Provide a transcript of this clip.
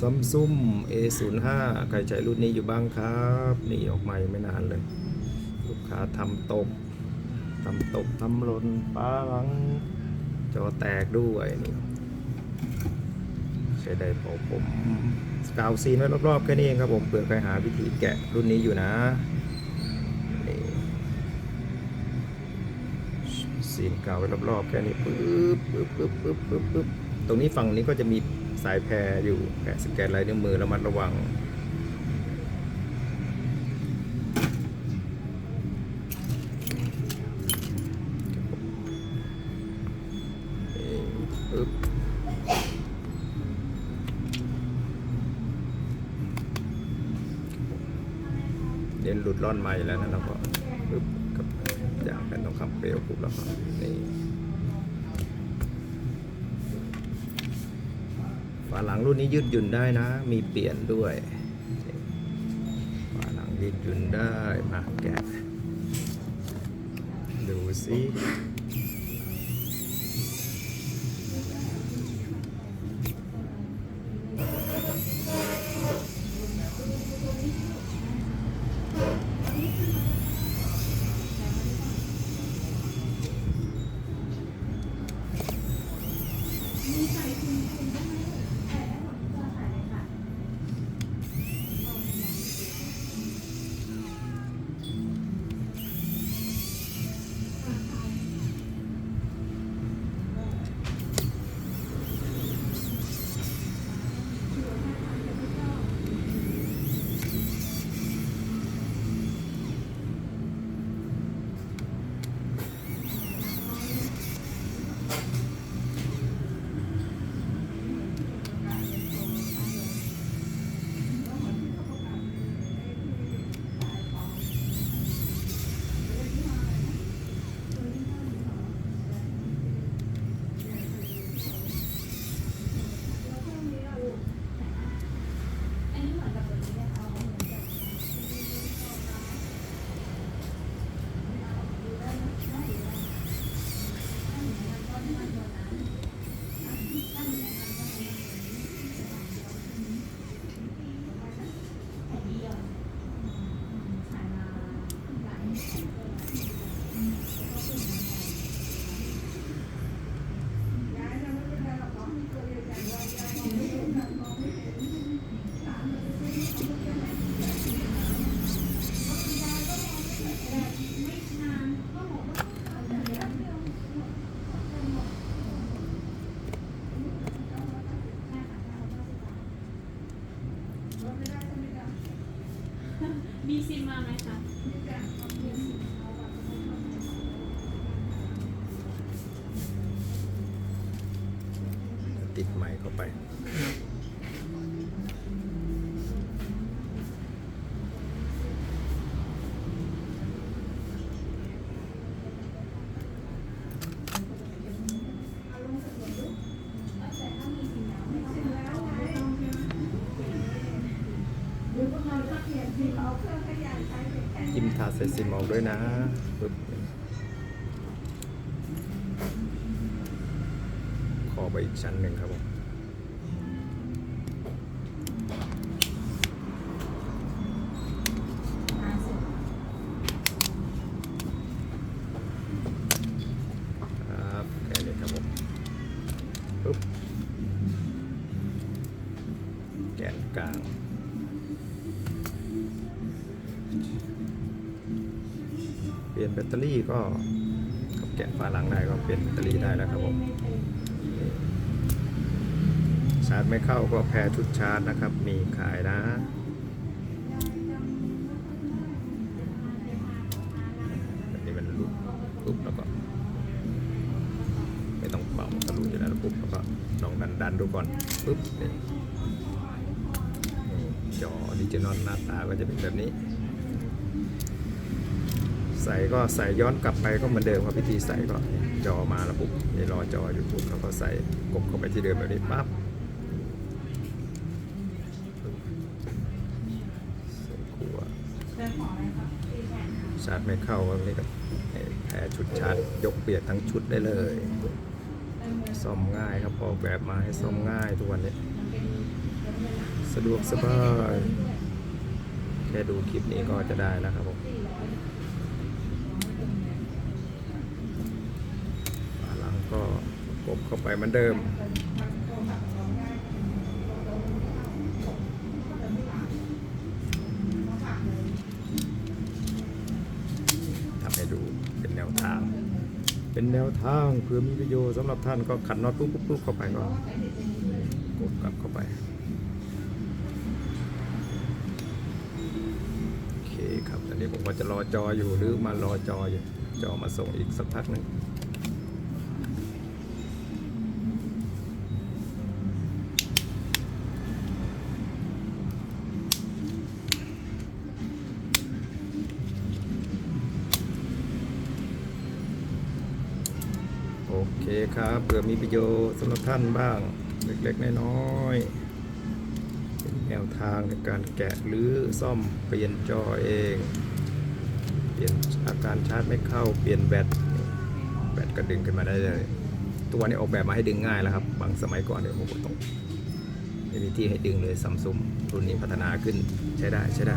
ซัมซุง A05 ใครใช้รุ่นนี้อยู่บ้างครับ นี่ออกมายังไม่นานเลย ลูกค้าทำตกทำตกทำหล่นป้าหลังจอแตกด้วยนี่ใช้ได้พอผมกาวซีนไว้รอบๆแค่นี้เองครับผมเผื่อใครหาวิธีแกะรุ่นนี้อยู่นะนี่ซีนกาวไว้รอบๆแค่นี้ปึ๊บปึ๊บปึ๊บปึ๊บปึ๊บปึ๊บตรงนี้ฝั่งนี้ก็จะมี สายแพรอยู่แกะสแกนลายนิ้วมือระมัดระวังนี่ปึ๊บเดี๋ยวหลุดร่อนมาอยู่แล้วนะเราก็ปึ๊บกับอย่างเป็นต้องคำเปลวปุ๊บแล้วก็นี่ ฝาหลังรุ่นนี้ยืดหยุ่นได้นะ มีเปลี่ยนด้วย ฝาหลังยืดหยุ่นได้มาแกะดูสิ มีซิมมาไหมคะติดใหม่เข้าไป จิ้ม ทาใส่ซิมออกด้วยนะปึ๊บขอไปอีกชั้นหนึ่งครับผมครับแกนกลาง เป็นแบตเตอรี่ก็แกะฝาหลังได้ก็เปลี่ยนแบตเตอรี่ได้แล้วครับผมชาร์จไม่เข้าก็แพรชุดชาร์จนะครับ มีขายนะแบบนี้มันรูปปุ๊บแล้วก็ ไม่ต้องเป่าทะลุอยู่แล้วปุ๊บแล้วก็ลองดันดันดูก่อนปุ๊บนี่นี่จอดิจิตอลหน้าตาก็จะเป็นแบบนี้ ใส่ก็ใส่ย้อนกลับไปก็เหมือนเดิมครับวิธีใส่ก็จอมาแล้วปุ๊บนี่รอจออยู่ปุ๊บแล้วก็ใส่กบเข้าไปที่เดิมแบบนี้ปั๊บใส่ขวดแต่ขออะไรคะชาร์จไม่เข้าก็นี่ก็แพ้ชุดชาร์จยกเปลี่ยนทั้งชุดได้เลยซ่อมง่ายครับออกแบบมาให้ซ่อมง่ายทุกวันนี้มันเป็นสะดวกสบายแค่ดูคลิปนี้ก็จะได้แล้วครับผมฝาหลังก็ก บเข้าไปเหมือนเดิม ทำให้ดูเป็นแนวทาง เป็นแนวทางเพื่อมีประโยชน์สำหรับท่านก็ขันน็อตปุ๊บปุ๊บปุ๊บเข้าไปก็กดกลับเข้าไป โอเคครับ ตอนนี้ผมก็จะรอจออยู่หรือมารอจออยู่ จอมาส่งอีกสักพักหนึ่ง เคครับเผื่อมีประโยชน์สำหรับท่านบ้าง เล็กๆ น้อยๆเป็นแนวทางในการแกะหรือซ่อมเปลี่ยนจอเอง เปลี่ยนอาการชาร์จไม่เข้าเปลี่ยนแบตแบตก็ดึงขึ้นมาได้เลยตัวนี้ออกแบบมาให้ดึงง่ายแล้วครับ บางสมัยก่อนเนี่ยโอ้โหต้องไม่มีที่ให้ดึงเลยซัมซุงรุ่นนี้พัฒนาขึ้นใช้ได้ใช้ได้